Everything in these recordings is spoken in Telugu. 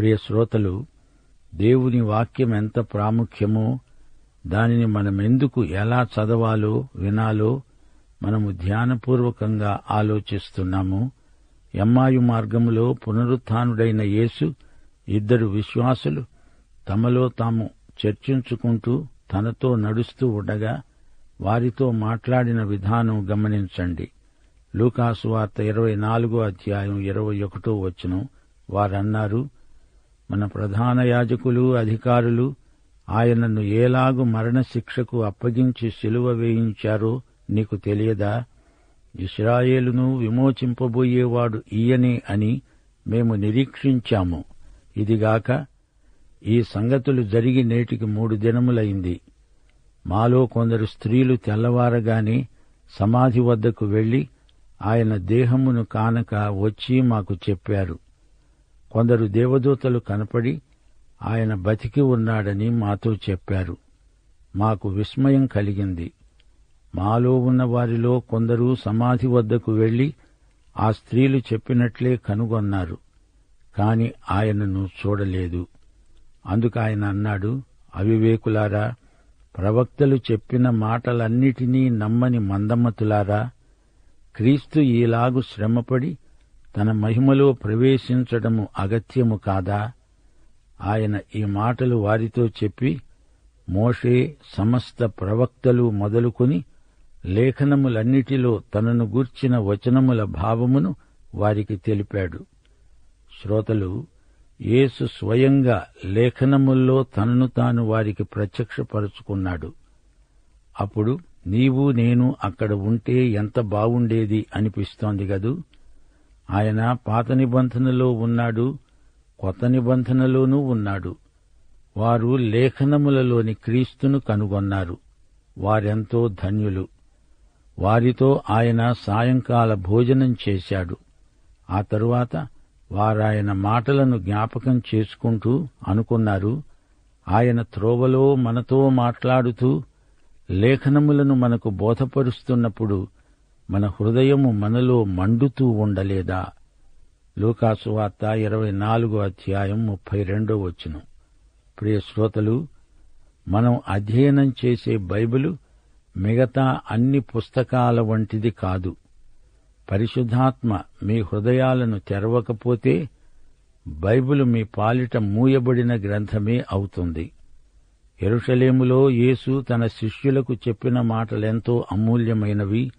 ప్రియ శ్రోతలు దేవుని వాక్యం ఎంత ప్రాముఖ్యమో దానిని మనమెందుకు ఎలా చదవాలో వినాలో మనము ధ్యానపూర్వకంగా ఆలోచిస్తున్నాము. ఎమ్మాయు మార్గములో పునరుత్డైన యేసు ఇద్దరు విశ్వాసులు తమలో తాము చర్చించుకుంటూ తనతో నడుస్తూ ఉండగా వారితో మాట్లాడిన విధానం గమనించండి. లూకాసు వార్త ఇరవై నాలుగో అధ్యాయం ఇరవై ఒకటో వచ్చును వారన్నారు మన ప్రధాన యాజకులు అధికారులు ఆయనను ఏలాగు మరణశిక్షకు అప్పగించి సిలువ వేయించారో నీకు తెలియదా? ఇస్రాయేలును విమోచింపబోయేవాడు ఈయనే అని మేము నిరీక్షించాము. ఇదిగాక ఈ సంగతులు జరిగి నేటికి మూడు దినములైంది. మాలో కొందరు స్త్రీలు తెల్లవారగానే సమాధి వద్దకు వెళ్ళి ఆయన దేహమును కానక వచ్చి మాకు చెప్పారు. కొందరు దేవదూతలు కనపడి ఆయన బతికి ఉన్నాడని మాతో చెప్పారు. మాకు విస్మయం కలిగింది. మాలో ఉన్న వారిలో కొందరు సమాధి వద్దకు వెళ్ళి ఆ స్త్రీలు చెప్పినట్లే కనుగొన్నారు. కాని ఆయనను చూడలేదు. అందుకు ఆయన అన్నాడు అవివేకులారా ప్రవక్తలు చెప్పిన మాటలన్నిటినీ నమ్మని మందమ్మతులారా క్రీస్తు ఈలాగు శ్రమపడి తన మహిమలో ప్రవేశించడము అగత్యము కాదా? ఆయన ఈ మాటలు వారితో చెప్పి మోషే సమస్త ప్రవక్తలు మొదలుకొని లేఖనములన్నిటిలో తనను గూర్చిన వచనముల భావమును వారికి తెలిపాడు. శ్రోతలు యేసు స్వయంగా లేఖనముల్లో తనను తాను వారికి ప్రత్యక్షపరుచుకున్నాడు. అప్పుడు నీవు నేను అక్కడ ఉంటే ఎంత బావుండేది అనిపిస్తోంది గదూ? ఆయన పాత నిబంధనలో ఉన్నాడు కొత్త నిబంధనలోనూ ఉన్నాడు. వారు లేఖనములలోని క్రీస్తును కనుగొన్నారు. వారెంతో ధన్యులు. వారితో ఆయన సాయంకాల భోజనం చేశాడు. ఆ తరువాత వారాయన మాటలను జ్ఞాపకం చేసుకుంటూ అనుకున్నారు. ఆయన త్రోవలో మనతో మాట్లాడుతూ లేఖనములను మనకు బోధపరుస్తున్నప్పుడు మన హృదయము మనలో మండుతూ ఉండలేదా? లూకాసు వార్త ఇరవై నాలుగో అధ్యాయం ముప్పై రెండో వచ్చును ప్రియ శ్రోతలు మనం అధ్యయనం చేసే బైబిలు మిగతా అన్ని పుస్తకాల వంటిది కాదు. పరిశుద్ధాత్మ మీ హృదయాలను తెరవకపోతే బైబిలు మీ పాలిట మూయబడిన గ్రంథమే అవుతుంది. ఎరుషలేములో యేసు తన శిష్యులకు చెప్పిన మాటలెంతో అమూల్యమైనవి.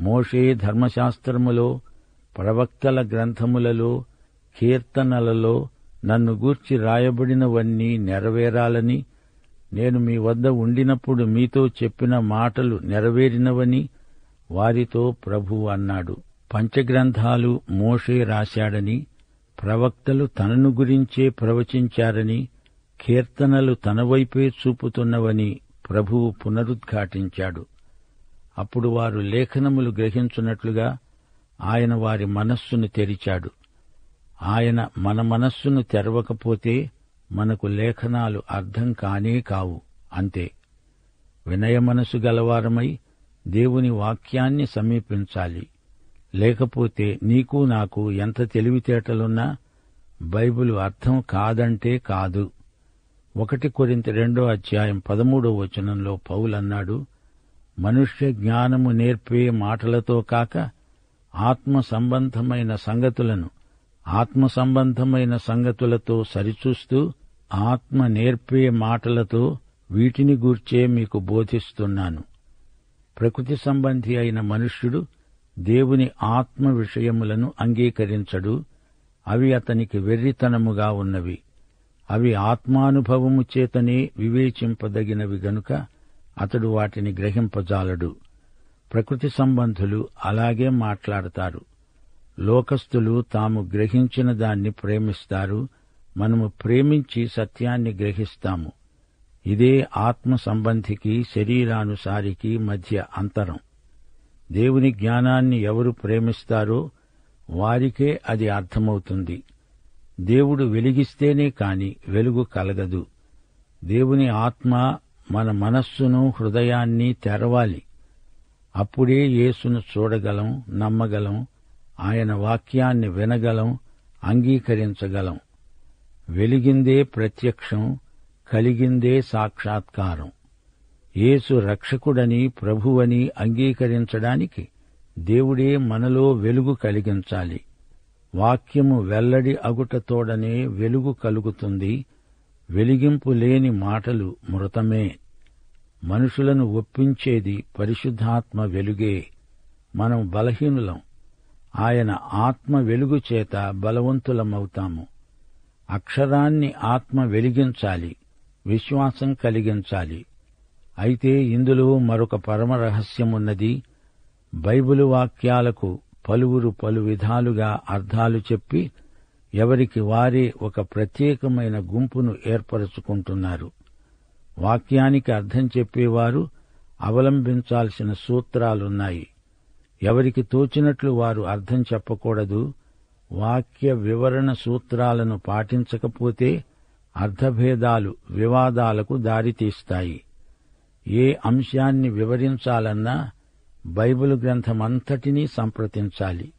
మోషే ధర్మశాస్త్రములో ప్రవక్తల గ్రంథములలో కీర్తనలలో నన్ను గూర్చి రాయబడినవన్నీ నెరవేరాలని నేను మీ వద్ద ఉండినప్పుడు మీతో చెప్పిన మాటలు నెరవేరినవని వారితో ప్రభు అన్నాడు. పంచగ్రంథాలు మోషే రాశాడని ప్రవక్తలు తనను గురించే ప్రవచించారని కీర్తనలు తనవైపే చూపుతున్నవని ప్రభువు పునరుద్ఘాటించాడు. అప్పుడు వారు లేఖనములు గ్రహించున్నట్లుగా ఆయన వారి మనస్సును తెరిచాడు. ఆయన మన మనస్సును తెరవకపోతే మనకు లేఖనాలు అర్థం కానే కావు అంతే. వినయ మనసు గలవారమై దేవుని వాక్యాన్ని సమీపించాలి. లేకపోతే నీకు నాకు ఎంత తెలివితేటలున్నా బైబిలు అర్థం కాదంటే కాదు. ఒకటి కొరింత రెండో అధ్యాయం పదమూడో వచనంలో పౌలన్నాడు మనుష్య జ్ఞానము నేర్పే మాటలతో కాక ఆత్మ సంబంధమైన సంగతులను ఆత్మ సంబంధమైన సంగతులతో సరిచూస్తూ ఆత్మ నేర్పే మాటలతో వీటిని గూర్చే మీకు బోధిస్తున్నాను. ప్రకృతి సంబంధి అయిన మనుష్యుడు దేవుని ఆత్మ విషయములను అంగీకరించడు. అవి అతనికి వెర్రితనముగా ఉన్నవి. అవి ఆత్మానుభవము చేతనే వివేచింపదగినవి గనుక అతడు వాటిని గ్రహింపజాలడు. ప్రకృతి సంబంధులు అలాగే మాట్లాడతారు. లోకస్తులు తాము గ్రహించిన దాన్ని ప్రేమిస్తారు మనము ప్రేమించి సత్యాన్ని గ్రహిస్తాము. ఇదే ఆత్మ సంబంధికి శరీరానుసారికి మధ్య అంతరం. దేవుని జ్ఞానాన్ని ఎవరు ప్రేమిస్తారో వారికే అది అర్థమవుతుంది. దేవుడు వెలిగిస్తేనే కాని వెలుగు కలగదు. దేవుని ఆత్మ మన మనస్సును హృదయాన్ని తెరవాలి. అప్పుడే యేసును చూడగలం నమ్మగలం ఆయన వాక్యాన్ని వినగలం అంగీకరించగలం. వెలిగిందే ప్రత్యక్షం కలిగిందే సాక్షాత్కారం. యేసు రక్షకుడని ప్రభువని అంగీకరించడానికి దేవుడే మనలో వెలుగు కలిగించాలి. వాక్యము వెల్లడి అగుటతోడనే వెలుగు కలుగుతుంది. వెలిగింపు లేని మాటలు మృతమే. మనుషులను ఒప్పించేది పరిశుద్ధాత్మ వెలుగే. మనం బలహీనులం. ఆయన ఆత్మ వెలుగు చేత బలవంతులమవుతాము. అక్షరాన్ని ఆత్మ వెలిగించాలి. విశ్వాసం కలిగించాలి. అయితే ఇందులో మరొక పరమ రహస్యమున్నది. బైబిలు వాక్యాలకు పలువురు పలు విధాలుగా అర్థాలు చెప్పి ఎవరికి వారే ఒక ప్రత్యేకమైన గుంపును ఏర్పరచుకుంటున్నారు. వాక్యానికి అర్థం చెప్పేవారు అవలంబించాల్సిన సూత్రాలున్నాయి. ఎవరికి తోచినట్లు వారు అర్థం చెప్పకూడదు. వాక్య వివరణ సూత్రాలను పాటించకపోతే అర్థభేదాలు వివాదాలకు దారితీస్తాయి. ఏ అంశాన్ని వివరించాలన్నా బైబిల్ గ్రంథమంతటినీ సంప్రదించాలి.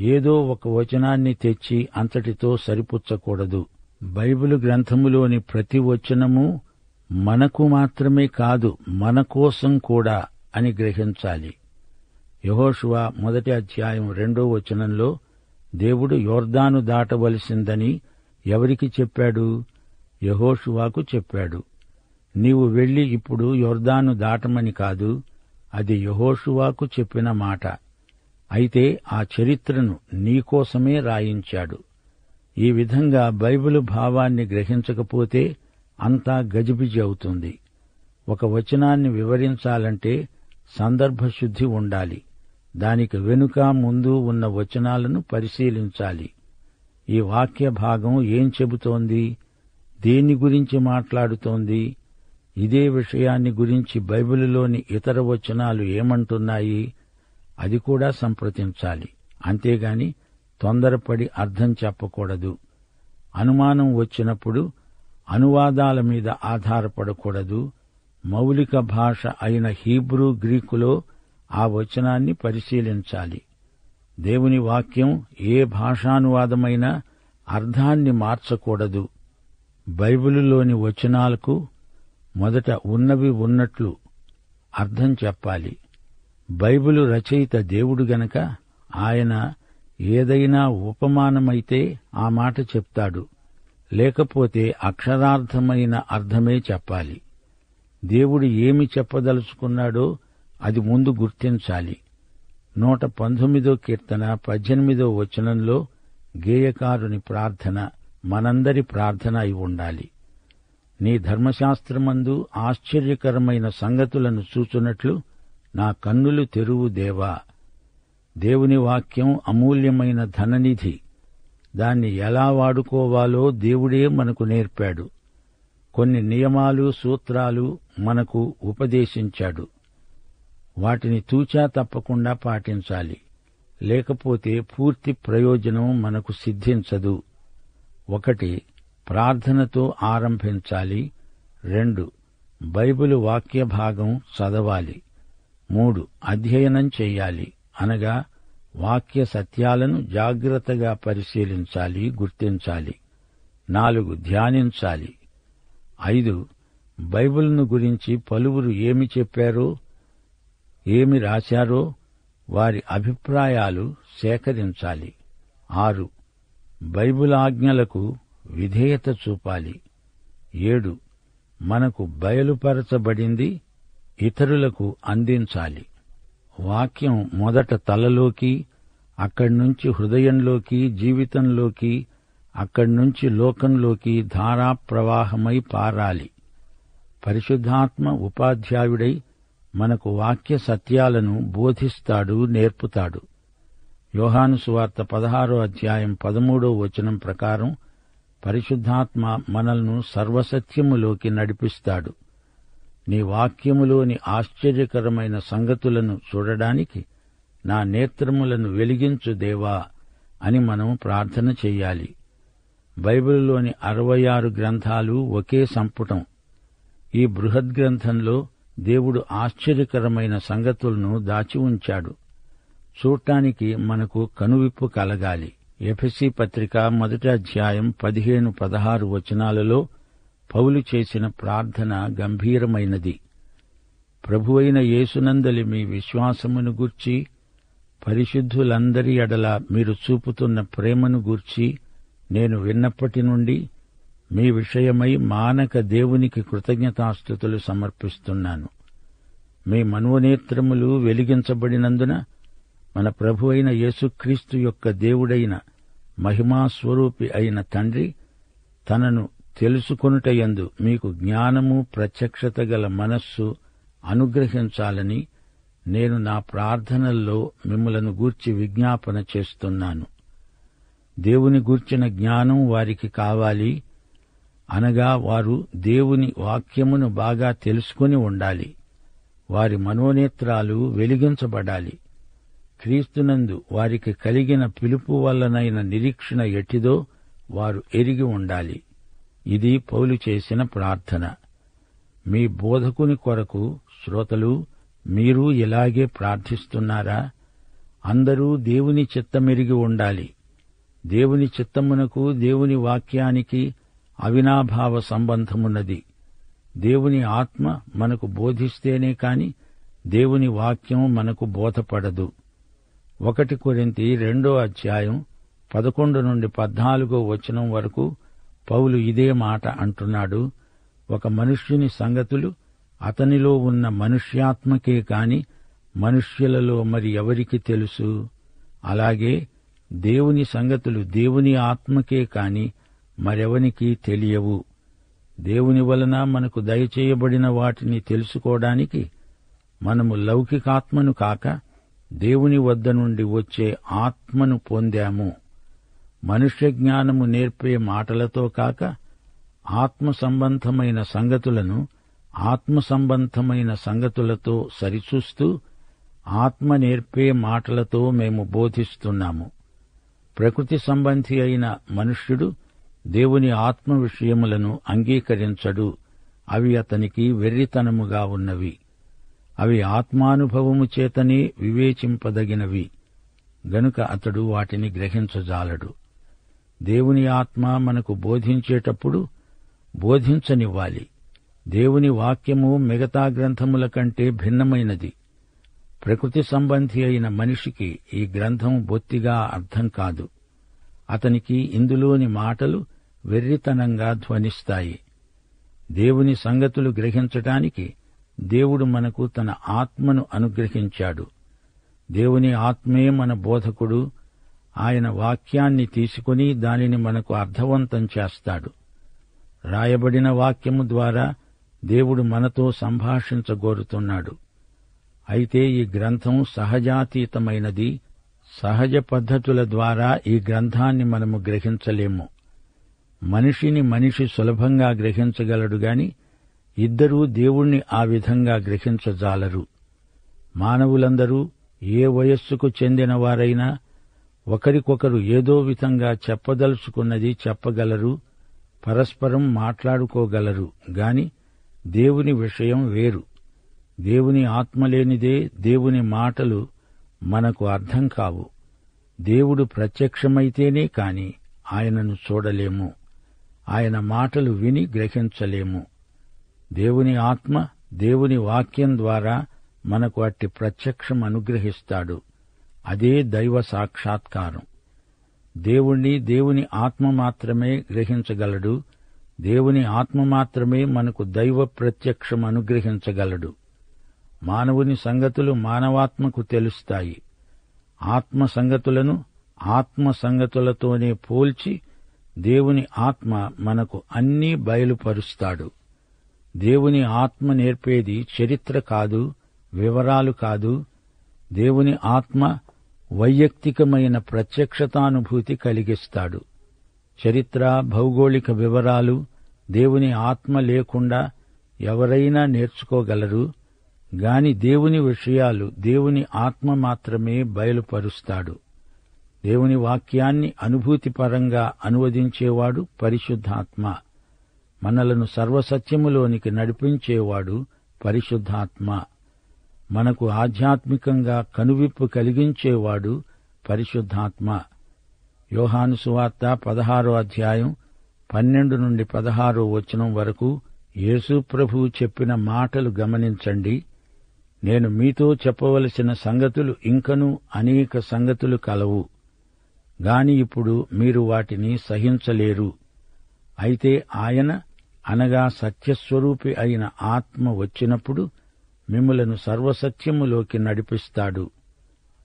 ఏదో ఒక వచనాన్ని తెచ్చి అంతటితో సరిపుచ్చకూడదు. బైబిల్ గ్రంథములోని ప్రతి వచనము మనకు మాత్రమే కాదు మన కోసం కూడా అని గ్రహించాలి. యహోషువ మొదటి అధ్యాయం రెండో వచనంలో దేవుడు యోర్దాను దాటవలసిందని ఎవరికి చెప్పాడు? యహోషువాకు చెప్పాడు. నీవు వెళ్ళి ఇప్పుడు యోర్దాను దాటమని కాదు అది యహోషువాకు చెప్పిన మాట. అయితే ఆ చరిత్రను నీకోసమే రాయించాడు. ఈ విధంగా బైబిలు భావాన్ని గ్రహించకపోతే అంతా గజిబిజి అవుతుంది. ఒక వచనాన్ని వివరించాలంటే సందర్భశుద్ధి ఉండాలి. దానికి వెనుక ముందు ఉన్న వచనాలను పరిశీలించాలి. ఈ వాక్య భాగం ఏం చెబుతోంది? దేని గురించి మాట్లాడుతోంది? ఇదే విషయాన్ని గురించి బైబిలులోని ఇతర వచనాలు ఏమంటున్నాయి? అది కూడా సంప్రదించాలి. అంతేగాని తొందరపడి అర్థం చెప్పకూడదు. అనుమానం వచ్చినప్పుడు అనువాదాల మీద ఆధారపడకూడదు. మౌలిక భాష అయిన హీబ్రూ గ్రీకులో ఆ వచనాన్ని పరిశీలించాలి. దేవుని వాక్యం ఏ భాషానువాదమైనా అర్థాన్ని మార్చకూడదు. బైబిలులోని వచనాలకు మొదట ఉన్నవి ఉన్నట్లు అర్థం చెప్పాలి. బైబిలు రచయిత దేవుడు గనక ఆయన ఏదైనా ఉపమానమైతే ఆ మాట చెప్తాడు. లేకపోతే అక్షరార్థమైన అర్థమే చెప్పాలి. దేవుడు ఏమి చెప్పదలుచుకున్నాడో అది ముందు గుర్తించాలి. నూట పంతొమ్మిదో కీర్తన పద్దెనిమిదో వచనంలో గేయకారుని ప్రార్థన మనందరి ప్రార్థన అయి ఉండాలి. నీ ధర్మశాస్త్రమందు ఆశ్చర్యకరమైన సంగతులను చూచున్నట్లు నా కన్నులు తెరువు దేవా. దేవుని వాక్యం అమూల్యమైన ధననిధి. దాన్ని ఎలా వాడుకోవాలో దేవుడే మనకు నేర్పాడు. కొన్ని నియమాలు సూత్రాలు మనకు ఉపదేశించాడు. వాటిని తూచా తప్పకుండా పాటించాలి. లేకపోతే పూర్తి ప్రయోజనం మనకు సిద్ధించదు. ఒకటి ప్రార్థనతో ఆరంభించాలి. రెండు బైబిల్ వాక్య భాగం చదవాలి. మూడు అధ్యయనం చెయ్యాలి అనగా వాక్య సత్యాలను జాగ్రత్తగా పరిశీలించాలి గుర్తించాలి. నాలుగు ధ్యానించాలి. ఐదు బైబిల్ను గురించి పలువురు ఏమి చెప్పారో ఏమి రాశారో వారి అభిప్రాయాలు సేకరించాలి. ఆరు బైబిల్ ఆజ్ఞలకు విధేయత చూపాలి. ఏడు మనకు బయలుపరచబడింది ఇతరులకు అందించాలి. వాక్యం మొదట తలలోకి అక్కడి నుంచి హృదయంలోకి జీవితంలోకి అక్కడి నుంచి లోకంలోకి ధారాప్రవాహమై పారాలి. పరిశుద్ధాత్మ ఉపాధ్యాయుడై మనకు వాక్య సత్యాలను బోధిస్తాడు నేర్పుతాడు. యోహాను సువార్త పదహారో అధ్యాయం పదమూడో వచనం ప్రకారం పరిశుద్ధాత్మ మనల్ను సర్వసత్యములోకి నడిపిస్తాడు. నీ వాక్యములోని ఆశ్చర్యకరమైన సంగతులను చూడడానికి నా నేత్రములను వెలిగించు దేవా అని మనం ప్రార్థన చెయ్యాలి. బైబిల్లోని అరవై ఆరు గ్రంథాలు ఒకే సంపుటం. ఈ బృహద్గ్రంథంలో దేవుడు ఆశ్చర్యకరమైన సంగతులను దాచి ఉంచాడు. చూడటానికి మనకు కనువిప్పు కలగాలి. ఎఫెసి పత్రిక మొదటి అధ్యాయం పదిహేను పదహారు వచనాలలో పౌలు చేసిన ప్రార్థన గంభీరమైనది. ప్రభువైన యేసునందలి మీ విశ్వాసమును గూర్చి పరిశుద్ధులందరి ఎడల మీరు చూపుతున్న ప్రేమను గూర్చి నేను విన్నప్పటి నుండి మీ విషయమై మానక దేవునికి కృతజ్ఞతాస్థుతులు సమర్పిస్తున్నాను. మీ మనోనేత్రములు వెలిగించబడినందున మన ప్రభు అయిన యేసుక్రీస్తు యొక్క దేవుడైన మహిమాస్వరూపి అయిన తండ్రి తనను తెలుసుకొనుటయందు మీకు జ్ఞానము ప్రత్యక్షత గల మనస్సు అనుగ్రహించాలని నేను నా ప్రార్థనల్లో మిమ్మలను గూర్చి విజ్ఞాపన చేస్తున్నాను. దేవుని గూర్చిన జ్ఞానం వారికి కావాలి. అనగా వారు దేవుని వాక్యమును బాగా తెలుసుకుని ఉండాలి. వారి మనోనేత్రాలు వెలిగించబడాలి. క్రీస్తునందు వారికి కలిగిన పిలుపు వల్లనైన నిరీక్షణ ఎటిదో వారు ఎరిగి ఉండాలి. ఇది పౌలు చేసిన ప్రార్థన. మీ బోధకుని కొరకు శ్రోతలు మీరు ఇలాగే ప్రార్థిస్తున్నారా? అందరూ దేవుని చిత్తమెరిగి ఉండాలి. దేవుని చిత్తమునకు దేవుని వాక్యానికి అవినాభావ సంబంధమున్నది. దేవుని ఆత్మ మనకు బోధిస్తేనే కాని దేవుని వాక్యం మనకు బోధపడదు. ఒకటి కొరింతి రెండో అధ్యాయం పదకొండు నుండి పద్నాలుగో వచనం వరకు పౌలు ఇదే మాట అంటున్నాడు ఒక మనుష్యుని సంగతులు అతనిలో ఉన్న మనుష్యాత్మకే కాని మనుష్యులలో మరి ఎవరికి తెలుసు? అలాగే దేవుని సంగతులు దేవుని ఆత్మకే కాని మరెవనికి తెలియవు? దేవుని వలన మనకు దయచేయబడిన వాటిని తెలుసుకోవడానికి మనము లౌకికాత్మను కాక దేవుని వద్ద నుండి వచ్చే ఆత్మను పొందాము. మనుష్య జ్ఞానము నేర్పే మాటలతో కాక ఆత్మ సంబంధమైన సంగతులను ఆత్మ సంబంధమైన సంగతులతో సరిచూస్తూ ఆత్మ నేర్పే మాటలతో మేము బోధిస్తున్నాము. ప్రకృతి సంబంధి అయిన మనుష్యుడు దేవుని ఆత్మ విషయములను అంగీకరించడు. అవి అతనికి వెర్రితనముగా ఉన్నవి. అవి ఆత్మానుభవము చేతనే వివేచింపదగినవి. గనుక అతడు వాటిని గ్రహించజాలడు. దేవుని ఆత్మ మనకు బోధించేటప్పుడు బోధించనివ్వాలి. దేవుని వాక్యము మిగతా గ్రంథముల కంటే భిన్నమైనది. ప్రకృతి సంబంధి అయిన మనిషికి ఈ గ్రంథం బొత్తిగా అర్థం కాదు. అతనికి ఇందులోని మాటలు వెర్రితనంగా ధ్వనిస్తాయి. దేవుని సంగతులు గ్రహించటానికి దేవుడు మనకు తన ఆత్మను అనుగ్రహించాడు. దేవుని ఆత్మే మన బోధకుడు ఆయన వాక్యాన్ని తీసుకుని దానిని మనకు అర్థవంతం చేస్తాడు. రాయబడిన వాక్యము ద్వారా దేవుడు మనతో సంభాషించగోరుతున్నాడు. అయితే ఈ గ్రంథం సహజాతీతమైనది సహజ పద్ధతుల ద్వారా ఈ గ్రంథాన్ని మనము గ్రహించలేము. మనిషిని మనిషి సులభంగా గ్రహించగలడు గాని ఇద్దరూ దేవుణ్ణి ఆ విధంగా గ్రహించజాలరు. మానవులందరూ ఏ వయస్సుకు చెందిన వారైనా ఒకరికొకరు ఏదో విధంగా చెప్పదలుచుకున్నది చెప్పగలరు పరస్పరం మాట్లాడుకోగలరు గాని దేవుని విషయం వేరు. దేవుని ఆత్మలేనిదే దేవుని మాటలు మనకు అర్థం కావు. దేవుడు ప్రత్యక్షమైతేనే కాని ఆయనను చూడలేము. ఆయన మాటలు విని గ్రహించలేము. దేవుని ఆత్మ దేవుని వాక్యం ద్వారా మనకు అట్టి ప్రత్యక్షం అనుగ్రహిస్తాడు. అదే దైవ సాక్షాత్కారం. దేవుణ్ణి దేవుని ఆత్మ మాత్రమే గ్రహించగలడు. దేవుని ఆత్మ మాత్రమే మనకు దైవ ప్రత్యక్షం అనుగ్రహించగలడు. మానవుని సంగతులు మానవాత్మకు తెలుస్తాయి. ఆత్మ సంగతులను ఆత్మ సంగతులతోనే పోల్చి దేవుని ఆత్మ మనకు అన్నీ బయలుపరుస్తాడు. దేవుని ఆత్మ నేర్పేది చరిత్ర కాదు వివరాలు కాదు. దేవుని ఆత్మ వైయక్తికమైన ప్రత్యక్షతానుభూతి కలిగిస్తాడు. చరిత్ర భౌగోళిక వివరాలు దేవుని ఆత్మ లేకుండా ఎవరైనా నేర్చుకోగలరు గాని దేవుని విషయాలు దేవుని ఆత్మ మాత్రమే బయలుపరుస్తాడు. దేవుని వాక్యాన్ని అనుభూతిపరంగా అనువదించేవాడు పరిశుద్ధాత్మ. మనలను సర్వసత్యములోనికి నడిపించేవాడు పరిశుద్ధాత్మ. మనకు ఆధ్యాత్మికంగా కనువిప్పు కలిగించేవాడు పరిశుద్ధాత్మ. యోహాను సువార్త పదహారో అధ్యాయం పన్నెండు నుండి పదహారో వచనం వరకు యేసుప్రభు చెప్పిన మాటలు గమనించండి. నేను మీతో చెప్పవలసిన సంగతులు ఇంకనూ అనేక సంగతులు కలవు. గాని ఇప్పుడు మీరు వాటిని సహించలేరు. అయితే ఆయన అనగా సత్యస్వరూపి అయిన ఆత్మ వచ్చినప్పుడు మిమ్మలను సర్వసత్యములోకి నడిపిస్తాడు.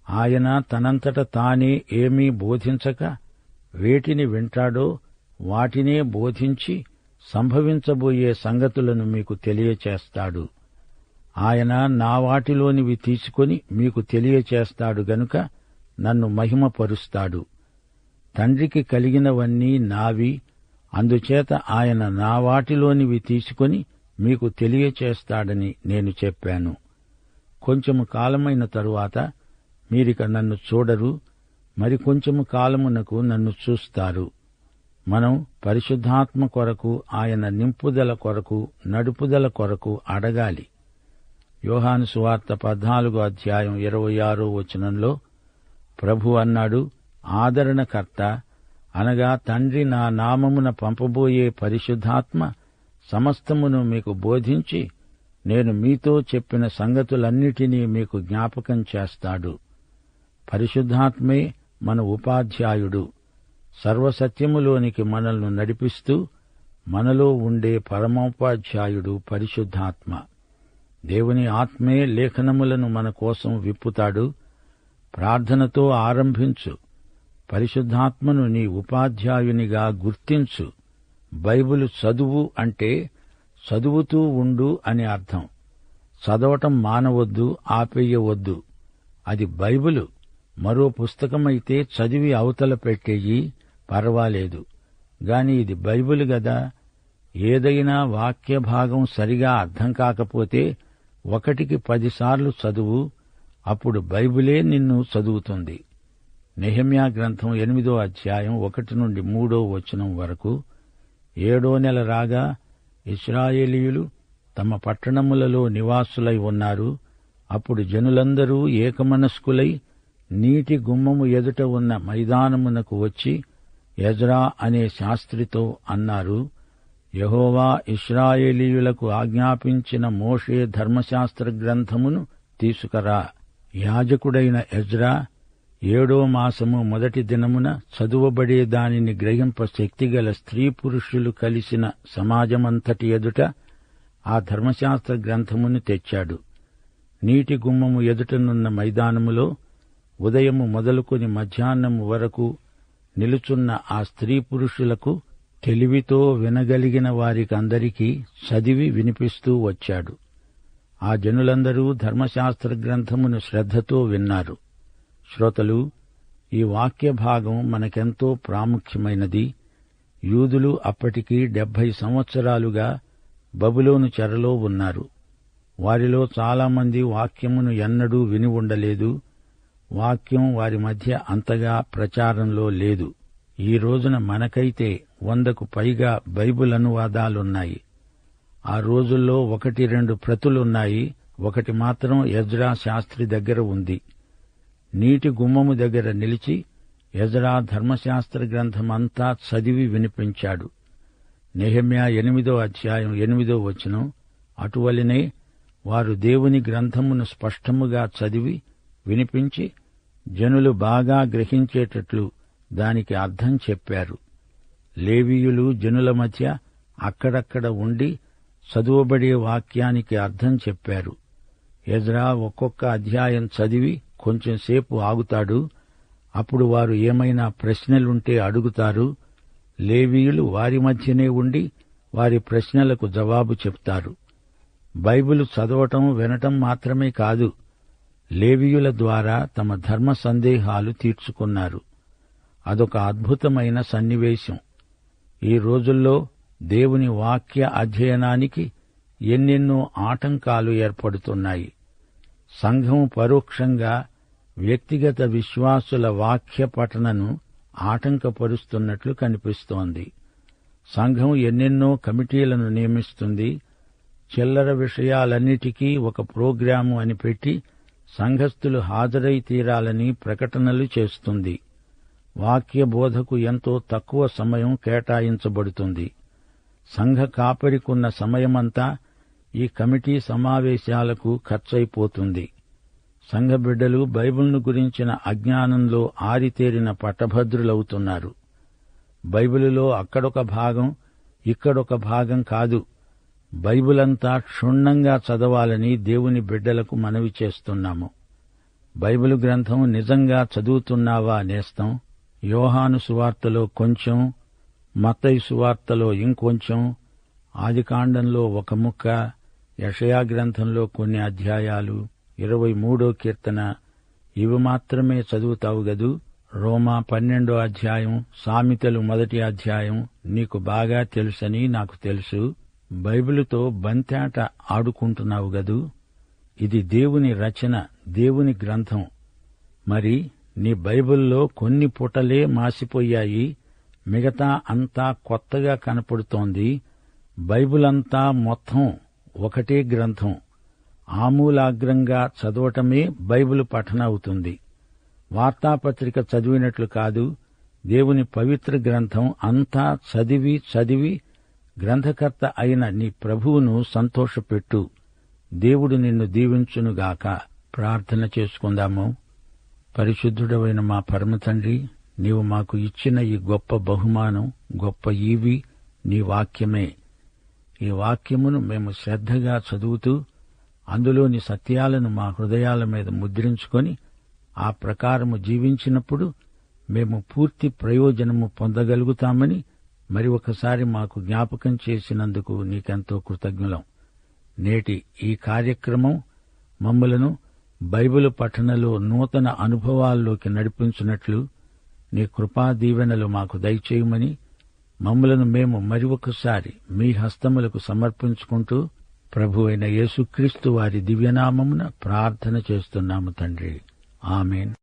ఆయన తనంతట తానే ఏమీ బోధించక వేటిని వింటాడో వాటినే బోధించి సంభవించబోయే సంగతులను మీకు తెలియచేస్తాడు. ఆయన నా వాటిలోనివి తీసుకొని మీకు తెలియచేస్తాడు గనుక నన్ను మహిమపరుస్తాడు. తండ్రికి కలిగినవన్నీ నావి అందుచేత ఆయన నా వాటిలోనివి తీసుకొని మీకు తెలియచేస్తాడని నేను చెప్పాను. కొంచెము కాలమైన తరువాత మీరిక నన్ను చూడరు మరి కొంచెము కాలమునకు నన్ను చూస్తారు. మనం పరిశుద్ధాత్మ కొరకు ఆయన నింపుదల కొరకు నడుపుదల కొరకు అడగాలి. యోహాను సువార్త పద్నాలుగో అధ్యాయం ఇరవై ఆరో వచనంలో ప్రభు అన్నాడు ఆదరణకర్త అనగా తండ్రి నా నామమున పంపబోయే పరిశుద్ధాత్మ సమస్తమును మీకు బోధించి నేను మీతో చెప్పిన సంగతులన్నిటినీ మీకు జ్ఞాపకం చేస్తాడు. పరిశుద్ధాత్మే మన ఉపాధ్యాయుడు. సర్వసత్యములోనికి మనల్ని నడిపిస్తూ మనలో ఉండే పరమోపాధ్యాయుడు పరిశుద్ధాత్మ. దేవుని ఆత్మే లేఖనములను మన కోసం విప్పుతాడు. ప్రార్థనతో ఆరంభించు. పరిశుద్ధాత్మను నీ ఉపాధ్యాయునిగా గుర్తించు. బైబిలు చదువు అంటే చదువుతూ ఉండు అని అర్థం. చదవటం మానవద్దు ఆపేయవద్దు. అది బైబిలు. మరో పుస్తకమైతే చదివి అవతల పెట్టేయి పర్వాలేదు. గాని ఇది బైబిల్ గదా. ఏదైనా వాక్య భాగం సరిగా అర్థం కాకపోతే ఒకటికి పదిసార్లు చదువు అప్పుడు బైబిలే నిన్ను చదువుతుంది. నెహమ్యా గ్రంథం ఎనిమిదో అధ్యాయం ఒకటి నుండి మూడో వచనం వరకు ఏడో నెల రాగా ఇస్రాయేలీయులు తమ పట్టణములలో నివాసులై ఉన్నారు. అప్పుడు జనులందరూ ఏకమనస్కులై నీటి గుమ్మము ఎదుట ఉన్న మైదానమునకు వచ్చి ఎజ్రా అనే శాస్త్రితో అన్నారు యహోవా ఇస్రాయేలీయులకు ఆజ్ఞాపించిన మోషే ధర్మశాస్త్ర గ్రంథమును తీసుకురా. యాజకుడైన ఎజ్రా ఏడో మాసము మొదటి దినమున చదువబడే దానిని గ్రహింప శక్తిగల స్త్రీ పురుషులు కలిసిన సమాజమంతటి ఎదుట ఆ ధర్మశాస్త్ర గ్రంథమును తెచ్చాడు. నీటి గుమ్మము ఎదుటనున్న మైదానములో ఉదయము మొదలుకొని మధ్యాహ్నము వరకు నిలుచున్న ఆ స్త్రీ పురుషులకు తెలివితో వినగలిగిన వారికందరికీ చదివి వినిపిస్తూ వచ్చాడు. ఆ జనులందరూ ధర్మశాస్త్ర గ్రంథమును శ్రద్ధతో విన్నారు. శ్రోతలు ఈ వాక్య భాగం మనకెంతో ప్రాముఖ్యమైనది. యూదులు అప్పటికి డెబ్బై సంవత్సరాలుగా బబులోను చెరలో ఉన్నారు. వారిలో చాలామంది వాక్యమును ఎన్నడూ విని ఉండలేదు. వాక్యం వారి మధ్య అంతగా ప్రచారంలో లేదు. ఈ రోజున మనకైతే వందకు పైగా బైబిల్ అనువాదాలున్నాయి. ఆ రోజుల్లో ఒకటి రెండు ప్రతులున్నాయి. ఒకటి మాత్రం యజ్రా శాస్త్రి దగ్గర ఉంది. నీటి గుమ్మము దగ్గర నిలిచి ఎజరా ధర్మశాస్త్ర గ్రంథమంతా చదివి వినిపించాడు. నెహమ్యా ఎనిమిదో అధ్యాయం ఎనిమిదో వచనం అటువలనే వారు దేవుని గ్రంథమును స్పష్టముగా చదివి వినిపించి జనులు బాగా గ్రహించేటట్లు దానికి అర్థం చెప్పారు. లేవీయులు జనుల మధ్య అక్కడక్కడ ఉండి చదువబడే వాక్యానికి అర్థం చెప్పారు. ఎజ్రా ఒక్కొక్క అధ్యాయం చదివి కొంచెంసేపు ఆగుతాడు. అప్పుడు వారు ఏమైనా ప్రశ్నలుంటే అడుగుతారు. లేవీయులు వారి మధ్యనే ఉండి వారి ప్రశ్నలకు జవాబు చెప్తారు. బైబిల్ చదవటం వినటం మాత్రమే కాదు లేవీయుల ద్వారా తమ ధర్మ సందేహాలు తీర్చుకున్నారు. అదొక అద్భుతమైన సన్నివేశం. ఈ రోజుల్లో దేవుని వాక్య అధ్యయనానికి ఎన్నెన్నో ఆటంకాలు ఏర్పడుతున్నాయి. సంఘం పరోక్షంగా వ్యక్తిగత విశ్వాసుల వాక్య పఠనను ఆటంకపరుస్తున్నట్లు కనిపిస్తోంది. సంఘం ఎన్నెన్నో కమిటీలను నియమిస్తుంది. చిల్లర విషయాలన్నిటికీ ఒక ప్రోగ్రాము అని పెట్టి సంఘస్థులు హాజరై తీరాలని ప్రకటనలు చేస్తుంది. వాక్య బోధకు ఎంతో తక్కువ సమయం కేటాయించబడుతుంది. సంఘ కాపరికున్న సమయమంతా ఈ కమిటీ సమావేశాలకు ఖర్చయిపోతుంది సంఘ బిడ్డలు బైబిల్ను గురించిన అజ్ఞానంలో ఆరితేరిన పట్టభద్రులవుతున్నారు. బైబిలులో అక్కడొక భాగం ఇక్కడొక భాగం కాదు. బైబిలంతా క్షుణ్ణంగా చదవాలని దేవుని బిడ్డలకు మనవి చేస్తున్నాము. బైబిలు గ్రంథం నిజంగా చదువుతున్నావా నేస్తం? యోహాను సువార్తలో కొంచెం మత్తయి సువార్తలో ఇంకొంచెం ఆదికాండంలో ఒక ముక్క యషయా గ్రంథంలో కొన్ని అధ్యాయాలు ఇరవై మూడో కీర్తన. ఇవి మాత్రమే చదువుతావు గదు. రోమా పన్నెండో అధ్యాయం సామెతలు మొదటి అధ్యాయం. నీకు బాగా తెలుసని నాకు తెలుసు. బైబిలుతో బంతేట ఆడుకుంటున్నావు గదు. ఇది దేవుని రచన దేవుని గ్రంథం. మరి నీ బైబిల్లో కొన్ని పుటలే మాసిపోయాయి. మిగతా అంతా కొత్తగా కనపడుతోంది. బైబిల్ అంతా మొత్తం ఒకటే గ్రంథం. ఆమూలాగ్రంగా చదవటమే బైబిల్ పఠన అవుతుంది. వార్తాపత్రిక చదివినట్లు కాదు దేవుని పవిత్ర గ్రంథం అంతా చదివి చదివి గ్రంథకర్త అయిన నీ ప్రభువును సంతోషపెట్టు. దేవుడు నిన్ను దీవించునుగాక. ప్రార్థన చేసుకుందాము. పరిశుద్ధుడవైన మా పరమతండ్రి నీవు మాకు ఇచ్చిన ఈ గొప్ప బహుమానం గొప్ప ఈవి నీ వాక్యమే. ఈ వాక్యమును మేము శ్రద్ధగా చదువుతూ అందులోని సత్యాలను మా హృదయాల మీద ముద్రించుకొని ఆ ప్రకారము జీవించినప్పుడు మేము పూర్తి ప్రయోజనము పొందగలుగుతామని మరి ఒకసారి మాకు జ్ఞాపకం చేసినందుకు నీకెంతో కృతజ్ఞులం. నేటి ఈ కార్యక్రమం మమ్మలను బైబిల్ పఠనలో నూతన అనుభవాల్లోకి నడిపించినట్లు నీ కృపా దీవెనలు మాకు దయచేయమని మమ్మలను మేము మరి ఒకసారి మీ హస్తములకు సమర్పించుకుంటూ ప్రభు అయిన యేసుక్రీస్తు వారి దివ్యనామమున ప్రార్థన చేస్తున్నాము తండ్రి. ఆమెన్.